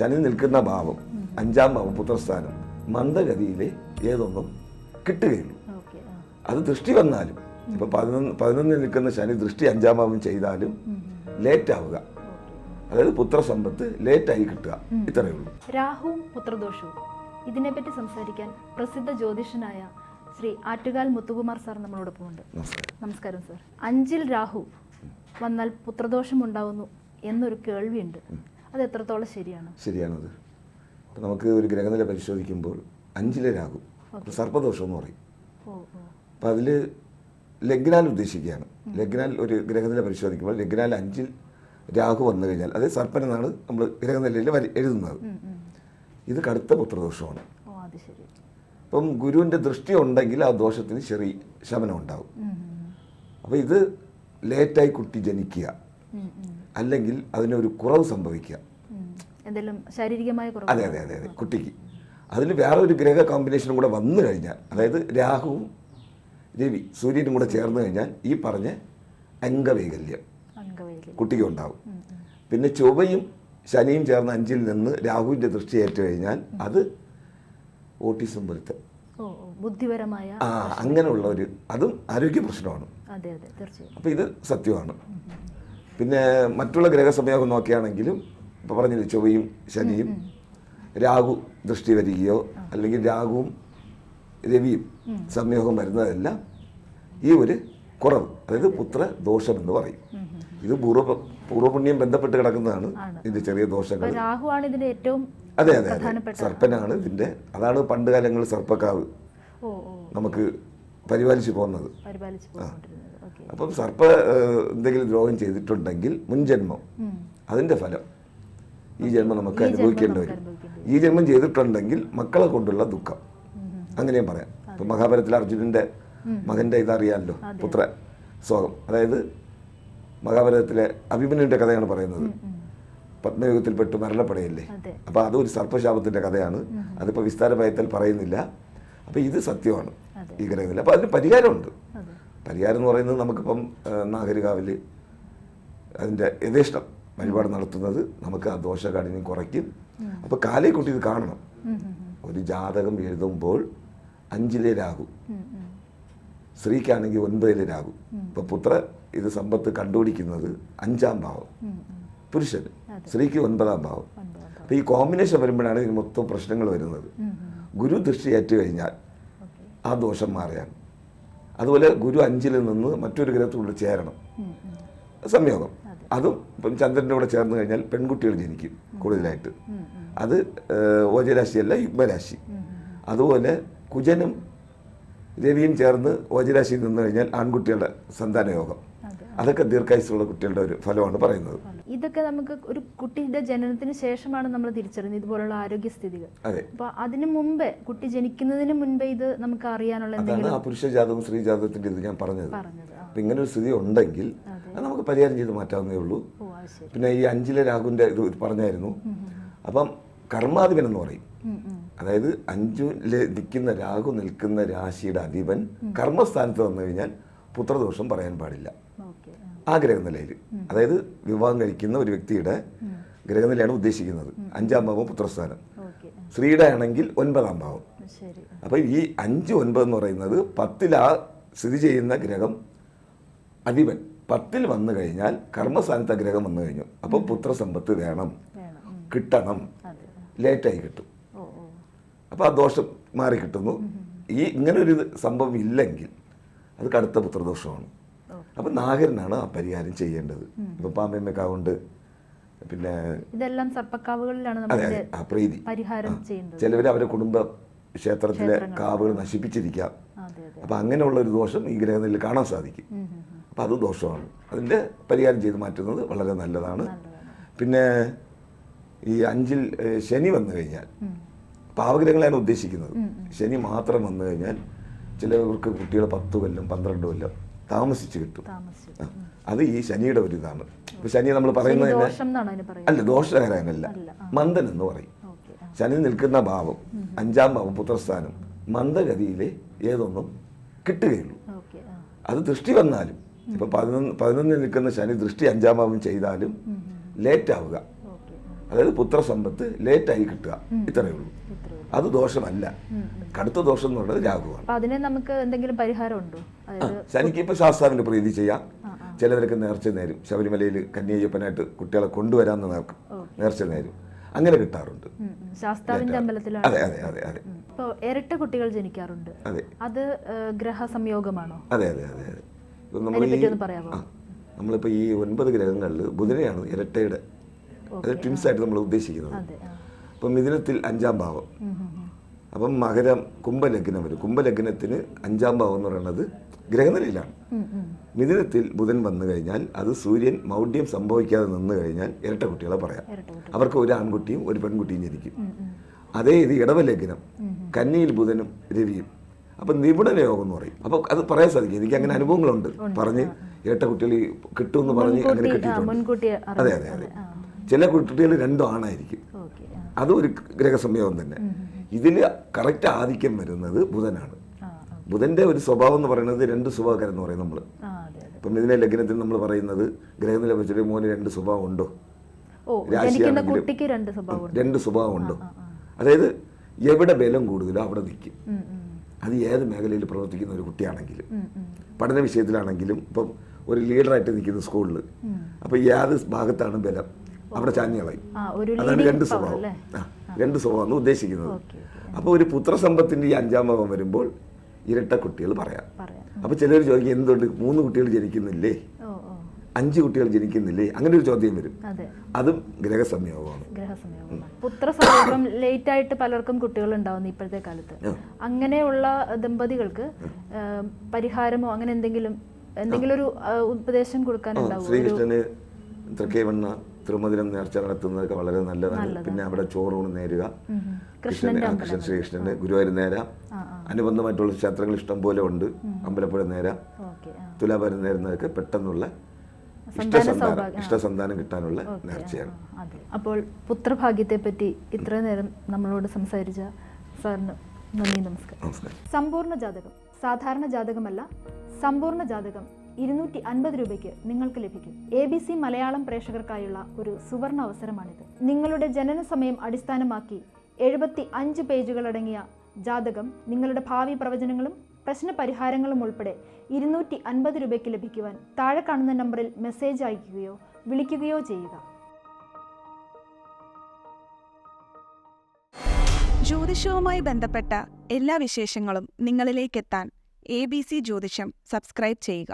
ശനി നിൽക്കുന്ന ഭാവം അഞ്ചാം ഭാവം പുത്രസ്ഥാനം മന്ദഗതിയിലെ ഏതൊന്നും കിട്ടുകയുള്ളൂ അത് ദൃഷ്ടി വന്നാലും ഇപ്പൊ പതിനൊന്ന് പതിനൊന്നിൽ നിൽക്കുന്ന ശനി ദൃഷ്ടി അഞ്ചാം ഭാവം ചെയ്താലും ലേറ്റ് ആവുക. അതായത് പുത്രസമ്പത്ത് ലേറ്റായി കിട്ടുക. ഇത്രയേ ഉള്ളൂ. രാഹുവും പുത്രദോഷവും. ഇതിനെപ്പറ്റി സംസാരിക്കാൻ പ്രസിദ്ധ ജ്യോതിഷനായ ശ്രീ ആറ്റുകാൽ മുത്തുകുമാർ സാർ നമ്മളോടൊപ്പം ഉണ്ട്. നമസ്കാരം. നമസ്കാരം സാർ. അഞ്ചിൽ രാഹു വന്നാൽ പുത്രദോഷം ഉണ്ടാവുന്നു എന്നൊരു കേൾവിയുണ്ട്. അത് എത്രത്തോളം ശരിയാണ്? ശരിയാണത്. അപ്പം നമുക്ക് ഒരു ഗ്രഹനില പരിശോധിക്കുമ്പോൾ അഞ്ചിലെ രാഹു സർപ്പദോഷം എന്ന് പറയും. അപ്പം അതിൽ ലഗ്നാൽ ഉദ്ദേശിക്കുകയാണ്. ലഗ്നാൽ ഒരു ഗ്രഹനില പരിശോധിക്കുമ്പോൾ ലഗ്നാൽ അഞ്ചിൽ രാഹു വന്നു കഴിഞ്ഞാൽ അതായത് സർപ്പനെന്നാണ് നമ്മൾ ഗ്രഹനിലയിൽ വരി എഴുതുന്നത്. ഇത് കടുത്ത പുത്രദോഷമാണ്. അത് അപ്പം ഗുരുവിന്റെ ദൃഷ്ടി ഉണ്ടെങ്കിൽ ആ ദോഷത്തിന് ചെറിയ ശമനം ഉണ്ടാവും. അപ്പോൾ ഇത് ലേറ്റായി കുട്ടി ജനിക്കുക. അല്ലെങ്കിൽ അതിനൊരു കുറവ് സംഭവിക്കുക. എന്തെങ്കിലും ശാരീരികമായ അതെ അതെ അതെ അതെ. കുട്ടിക്ക്. അതിൽ വേറെ ഒരു ഗ്രഹ കോമ്പിനേഷനും കൂടെ വന്നു കഴിഞ്ഞാൽ അതായത് രാഹുവും രവി സൂര്യനും കൂടെ ചേർന്ന് കഴിഞ്ഞാൽ ഈ പറഞ്ഞ അംഗവൈകല്യം കുട്ടിക്ക് ഉണ്ടാവും. പിന്നെ ചൊവ്വയും ശനിയും ചേർന്ന് അഞ്ചിൽ നിന്ന് രാഹുവിന്റെ ദൃഷ്ടി ഏറ്റു കഴിഞ്ഞാൽ അത് ഓട്ടിസം പോലത്തെ ബുദ്ധിപരമായ ആ അങ്ങനെയുള്ള ഒരു അതും ആരോഗ്യ പ്രശ്നമാണ്. അപ്പോൾ ഇത് സത്യമാണ്. പിന്നെ മറ്റുള്ള ഗ്രഹസമയോഗം നോക്കുകയാണെങ്കിലും ഇപ്പോൾ പറഞ്ഞില്ല ചൊവ്വയും ശനിയും രാഹു ദൃഷ്ടി വരികയോ അല്ലെങ്കിൽ രാഹുവും രവിയും സംയോഗം വരുന്നതെല്ലാം ഈ ഒരു കുറവ് അതായത് പുത്ര ദോഷം എന്ന് പറയും. ഇത് പൂർവ പൂർവപുണ്യം ബന്ധപ്പെട്ട് കിടക്കുന്നതാണ് ഇതിന്റെ ചെറിയ ദോഷങ്ങൾ. രാഹുവാണ് ഇതിന്റെ ഏറ്റവും അതെ അതെ അതെ. സർപ്പനാണ് ഇതിന്റെ അതാണ് പണ്ട് കാലങ്ങളിൽ സർപ്പക്കാവ് നമുക്ക് പരിപാലിച്ചു പോകുന്നത്. അപ്പം സർപ്പ എന്തെങ്കിലും ദ്രോഹം ചെയ്തിട്ടുണ്ടെങ്കിൽ മുൻജന്മം അതിന്റെ ഫലം. ഈ ജന്മം നമുക്ക് അനുഭവിക്കേണ്ടി വരും. ഈ ജന്മം ചെയ്തിട്ടുണ്ടെങ്കിൽ മക്കളെ കൊണ്ടുള്ള ദുഃഖം. അങ്ങനെയും പറയാം. ഇപ്പം മഹാഭാരതത്തിൽ അർജുനന്റെ മകന്റെ ഇതറിയാമല്ലോ പുത്ര സ്വാഗം അതായത് മഹാഭാരതത്തിലെ അഭിമന്യുടെ കഥയാണ് പറയുന്നത്. പത്മയുഗത്തിൽപ്പെട്ട് മരണപ്പെടയല്ലേ? അതെ. അപ്പോൾ അതൊരു സർപ്പശാപത്തിന്റെ കഥയാണ്. അതിപ്പോൾ വിസ്താരഭയത്തിൽ പറയുന്നില്ല. അപ്പോൾ ഇത് സത്യമാണ് ഈ ഗ്രഹത്തിൽ അപ്പോൾ അതിന് പരിഹാരമുണ്ട്. പരിഹാരം എന്ന് പറയുന്നത് നമുക്കിപ്പം നാഗരികാവിൽ അതിന്റെ യഥേഷ്ടം. വഴിപാട് നടത്തുന്നത് നമുക്ക് ആ ദോഷകാഠിന്യം കുറയ്ക്കും. അപ്പോൾ കാലേ കുട്ടി ഇത് കാണണം. ഒരു ജാതകം എഴുതുമ്പോൾ അഞ്ചിലെ രാഹു. സ്ത്രീക്കാണെങ്കിൽ ഒൻപതിലെ രാഹു. ഇപ്പോൾ പുത്ര ഇത് സമ്പത്ത് കണ്ടുപിടിക്കുന്നത് അഞ്ചാം ഭാവം. പുരുഷൻ സ്ത്രീക്ക് ഒൻപതാം ഭാവം. അപ്പൊ അപ്പോൾ ഈ കോമ്പിനേഷൻ വരുമ്പോഴാണ് ഇതിന് മൊത്തം പ്രശ്നങ്ങൾ വരുന്നത്. ഗുരു ദൃഷ്ടി ഏറ്റു കഴിഞ്ഞാൽ ആ ദോഷം മാറിയാണ്. അതുപോലെ ഗുരു അഞ്ചിൽ നിന്ന് മറ്റൊരു ഗ്രഹത്തോട് ചേരണം. സംയോഗം. അതും ഇപ്പം ചന്ദ്രന്റെ കൂടെ ചേർന്ന് കഴിഞ്ഞാൽ പെൺകുട്ടികൾ ജനിക്കും കൂടുതലായിട്ട്. അത് ഓജരാശിയല്ല യുഗ്മരാശി. അതുപോലെ കുജനും രവിയും ചേർന്ന് ഓജരാശിയിൽ നിന്ന് കഴിഞ്ഞാൽ ആൺകുട്ടികളുടെ സന്താനയോഗം. അതെ. അതൊക്കെ ദീർഘായുസുള്ള കുട്ടികളുടെ ഒരു ഫലമാണ് പറയുന്നത്. ഇതൊക്കെ നമുക്ക് ഒരു കുട്ടിയുടെ ജനനത്തിന് ശേഷമാണ് നമ്മൾ തിരിച്ചറിയുന്നത് ഇതുപോലുള്ള ആരോഗ്യസ്ഥിതികൾ. അപ്പൊ അതിനു മുമ്പേ കുട്ടി ജനിക്കുന്നതിന് മുമ്പേ ഇത് നമുക്ക് അറിയാനുള്ള ആ പുരുഷ ജാതവും സ്ത്രീ ജാതകത്തിന്റെ ഇത് ഞാൻ പറഞ്ഞത്. ഇങ്ങനെ ഒരു സ്ഥിതി ഉണ്ടെങ്കിൽ അത് നമുക്ക് പരിഹാരം ചെയ്ത് മാറ്റാവുന്നേ ഉള്ളൂ. പിന്നെ ഈ അഞ്ചിലെ രാഹുവിന്റെ ഇത് പറഞ്ഞായിരുന്നു. അപ്പം കർമാധിപൻ എന്ന് പറയും. അതായത് അഞ്ചിൽ നിൽക്കുന്ന രാഹു നിൽക്കുന്ന രാശിയുടെ അധിപൻ കർമ്മസ്ഥാനത്ത് വന്നു കഴിഞ്ഞാൽ പുത്രദോഷം പറയാൻ പാടില്ല. ആ. ആ ഗ്രഹനിലയിൽ. അതായത് വിവാഹം കഴിക്കുന്ന ഒരു വ്യക്തിയുടെ ഗ്രഹനിലയാണ് ഉദ്ദേശിക്കുന്നത്. അഞ്ചാം ഭാവം പുത്രസ്ഥാനം. ആ. സ്ത്രീയുടെ ആണെങ്കിൽ ഒൻപതാം ഭാവം. ശരി അപ്പോൾ ഈ അഞ്ച് ഒൻപത് എന്ന് പറയുന്നത് പത്തിലാ സ്ഥിതി ചെയ്യുന്ന ഗ്രഹം അധിപൻ. പത്തിൽ വന്നു കഴിഞ്ഞാൽ കർമ്മസ്ഥാനത്ത് അഗ്രഹം വന്നു കഴിഞ്ഞു. അപ്പോൾ പുത്രസമ്പത്ത് വേണം. കിട്ടണം. ലേറ്റായി കിട്ടും. അപ്പോൾ ആ ദോഷം മാറി കിട്ടുന്നു. ഈ ഇങ്ങനെ ഒരു സംഭവം ഇല്ലെങ്കിൽ അത് കടുത്ത പുത്രദോഷമാണ്. അപ്പൊ അപ്പം നാഗരനാണ് ആ പരിഹാരം ചെയ്യേണ്ടത്. ഇപ്പം പാമ്പയമ്മക്കാവുണ്ട് പിന്നെ ഇതെല്ലാം സർപ്പക്കാവുകളിലാണ് അതെ ആ പ്രീതി. പരിഹാരം ചിലവർ അവരുടെ കുടുംബ ക്ഷേത്രത്തിലെ കാവുകൾ നശിപ്പിച്ചിരിക്കാം. അപ്പം അങ്ങനെയുള്ള ഒരു ദോഷം ഈ ഗ്രഹത്തിൽ കാണാൻ സാധിക്കും. അപ്പം അത് ദോഷമാണ്. അതിന്റെ പരിഹാരം ചെയ്ത് മാറ്റുന്നത് വളരെ നല്ലതാണ്. പിന്നെ ഈ അഞ്ചിൽ ശനി വന്നു കഴിഞ്ഞാൽ. പാവഗ്രഹങ്ങളാണ് ഉദ്ദേശിക്കുന്നത്. ശനി മാത്രം വന്നു കഴിഞ്ഞാൽ ചിലവർക്ക് കുട്ടികൾ പത്ത് കൊല്ലം പന്ത്രണ്ട് കൊല്ലം താമസിച്ച് കിട്ടും. അത് ഈ ശനിയുടെ ഒരു ഇതാണ്. ഇപ്പൊ ശനി നമ്മൾ പറയുന്നത് അല്ല ദോഷകരമല്ല. മന്ദൻ എന്ന് പറയും. ശനി നിൽക്കുന്ന ഭാവം അഞ്ചാം ഭാവം പുത്രസ്ഥാനം മന്ദഗതിയിലെ ഏതൊന്നും കിട്ടുകയുള്ളൂ. അത് ദൃഷ്ടി വന്നാലും ഇപ്പൊ പതിനൊന്ന് പതിനൊന്നിൽ നിൽക്കുന്ന ശനി ദൃഷ്ടി അഞ്ചാം ഭാവം ചെയ്താലും ലേറ്റ് ആവുക. അതായത് പുത്രസമ്പത്ത് ലേറ്റായി കിട്ടുക. ഇത്രയേ ഉള്ളൂ. അത് ദോഷമല്ല. കടുത്ത ദോഷം എന്ന് പറയുന്നത് രാഹുവാണ്. അതിനെ നമുക്ക് എന്തെങ്കിലും പരിഹാരം ഉണ്ടോ ശനിക്ക് ഇപ്പൊ ശാസ്താവിന്റെ പ്രീതി ചെയ്യാം. ചിലവരൊക്കെ നേർച്ച നേരും. ശബരിമലയിൽ കന്യയ്യപ്പനായിട്ട് കുട്ടികളെ കൊണ്ടുവരാമെന്ന് നേർക്കും നേർച്ച നേരും. അങ്ങനെ കിട്ടാറുണ്ട്. ശാസ്താവിന്റെ അമ്പലത്തിലാണ്. അതെ അതെ അതെ അതെ. ഇരട്ട കുട്ടികൾ ജനിക്കാറുണ്ട്. അതെ. അത് ഗ്രഹ ഗ്രഹസംയോഗമാണോ? അതെ അതെ അതെ അതെ. നമ്മൾ ഈ നമ്മളിപ്പോൾ ഈ ഒൻപത് ഗ്രഹങ്ങളിൽ ബുധനെയാണ് ഇരട്ടയുടെ അത് ട്വിൻസ് ആയിട്ട് നമ്മൾ ഉദ്ദേശിക്കുന്നത്. അപ്പം മിഥുനത്തിൽ അഞ്ചാം ഭാവം. അപ്പം മകരം കുംഭലഗ്നം വരും. കുംഭലഗ്നത്തിന് അഞ്ചാം ഭാവം എന്ന് പറയുന്നത് ഗ്രഹനിലയിലാണ്. മിഥുനത്തിൽ ബുധൻ വന്നു കഴിഞ്ഞാൽ അത് സൂര്യൻ മൗഢ്യം സംഭവിക്കാതെ നിന്ന് കഴിഞ്ഞാൽ ഇരട്ട കുട്ടികളെ പറയാം. അവർക്ക് ഒരു ആൺകുട്ടിയും ഒരു പെൺകുട്ടിയും ജനിക്കും. അതേ ഇത് ഇടവലഗ്നം. കന്നിയിൽ ബുധനും രവിയും. അപ്പം നിപുണന യോഗം എന്ന് പറയും. അപ്പോൾ അത് പറയാൻ സാധിക്കും. എനിക്ക് അങ്ങനെ അനുഭവങ്ങളുണ്ട്. പറഞ്ഞ് ഏട്ട കുട്ടികൾ കിട്ടുമെന്ന് പറഞ്ഞ് അങ്ങനെ കിട്ടിയിട്ടുണ്ട്. അതെ അതെ അതെ. ചില കുട്ടികൾ രണ്ടും ആണായിരിക്കും. അതും ഒരു ഗ്രഹസംയോഗം തന്നെ. ഇതിൽ കറക്റ്റ് ആധിക്യം വരുന്നത് ബുധനാണ്. ബുധന്റെ ഒരു സ്വഭാവം എന്ന് പറയുന്നത് രണ്ട് സ്വഭാവക്കാരൻ എന്ന് പറയും നമ്മൾ ഇപ്പം ഇതിനെ ലഗ്നത്തിൽ നമ്മൾ പറയുന്നത് ഗ്രഹനില വെച്ചിട്ട് മോന് രണ്ട് സ്വഭാവം ഉണ്ടോ? രാശിയാണെങ്കിലും രണ്ട് സ്വഭാവം ഉണ്ടോ? അതായത് എവിടെ ബലം കൂടുതലോ അവിടെ നിൽക്കും. അത് ഏത് മേഖലയിൽ പ്രവർത്തിക്കുന്ന ഒരു കുട്ടിയാണെങ്കിലും. പഠന വിഷയത്തിലാണെങ്കിലും ഇപ്പം ഒരു ലീഡറായിട്ട് നിൽക്കുന്ന സ്കൂളിൽ അപ്പോൾ ഏത് ഭാഗത്താണ് ബലം? അവിടെ ചാഞ്ഞളയും അതാണ് രണ്ട് സ്വഭാവം. രണ്ട് സ്വഭാവമാണ് ഉദ്ദേശിക്കുന്നത്. അപ്പോൾ ഒരു പുത്രസമ്പത്തിന്റെ ഈ അഞ്ചാം ഭാഗം വരുമ്പോൾ ഇരട്ട കുട്ടികൾ പറയാം. അപ്പോൾ ചിലർ ചോദിക്കും എന്തുകൊണ്ട് മൂന്ന് കുട്ടികൾ ജനിക്കുന്നില്ലേ? അഞ്ച് കുട്ടികൾ ജനിക്കുന്നില്ലേ? അങ്ങനെ ഒരു ചോദ്യം വരും. അതെ. ഗ്രഹസംയോഗമാണ്. പുത്രസംയോഗം ലേറ്റ് ആയിട്ട് പലർക്കും കുട്ടികൾ ഉണ്ടാവുന്നു ഇപ്പോഴത്തെ കാലത്ത്. അങ്ങനെയുള്ള ദമ്പതികൾക്ക് പരിഹാരമോ അങ്ങനെ എന്തെങ്കിലും എന്തെങ്കിലും ഒരു ഉപദേശം കൊടുക്കാനുണ്ടാവും ശ്രീകൃഷ്ണന് തൃക്കേവണ്ണ തിരുമതിരം നേർച്ച നടത്തുന്നതൊക്കെ വളരെ നല്ലതാണ്. പിന്നെ അവിടെ ചോറൂണ് നേരുക. കൃഷ്ണൻ കൃഷ്ണൻ ശ്രീകൃഷ്ണന് ഗുരുവായൂർ നേരാം. അനുബന്ധമായിട്ടുള്ള ക്ഷേത്രങ്ങൾ ഇഷ്ടം പോലെ ഉണ്ട് അമ്പലപ്പുഴ നേരാം. തുലാപുരം തുലാഭാരം നേരുന്നതൊക്കെ പെട്ടെന്നുള്ള ഇഷ്ടസന്താനം ഇഷ്ടസന്താനം കിട്ടാനുള്ള നേർച്ചയാണ്. അപ്പോൾ പുത്രഭാഗ്യത്തെ പറ്റി ഇത്ര നേരം നമ്മളോട് സംസാരിച്ച സാറിന് നന്ദി നമസ്കാരം. സമ്പൂർണ ജാതകം സാധാരണ ജാതകമല്ല സമ്പൂർണ ജാതകം ഇരുന്നൂറ്റി അൻപത് രൂപയ്ക്ക് നിങ്ങൾക്ക് ലഭിക്കും. എ ബി സി മലയാളം പ്രേക്ഷകർക്കായുള്ള ഒരു സുവർണ അവസരമാണിത്. നിങ്ങളുടെ ജനന സമയം അടിസ്ഥാനമാക്കി എഴുപത്തി അഞ്ച് പേജുകളടങ്ങിയ ജാതകം നിങ്ങളുടെ ഭാവി പ്രവചനങ്ങളും പ്രശ്ന പരിഹാരങ്ങളും ഉൾപ്പെടെ ഇരുന്നൂറ്റി അൻപത് രൂപയ്ക്ക് ലഭിക്കുവാൻ താഴെ കാണുന്ന നമ്പറിൽ മെസ്സേജ് അയക്കുകയോ വിളിക്കുകയോ ചെയ്യുക. ജ്യോതിഷവുമായി ബന്ധപ്പെട്ട എല്ലാ വിശേഷങ്ങളും നിങ്ങളിലേക്കെത്താൻ എ ബി സി ജ്യോതിഷം സബ്സ്ക്രൈബ് ചെയ്യുക.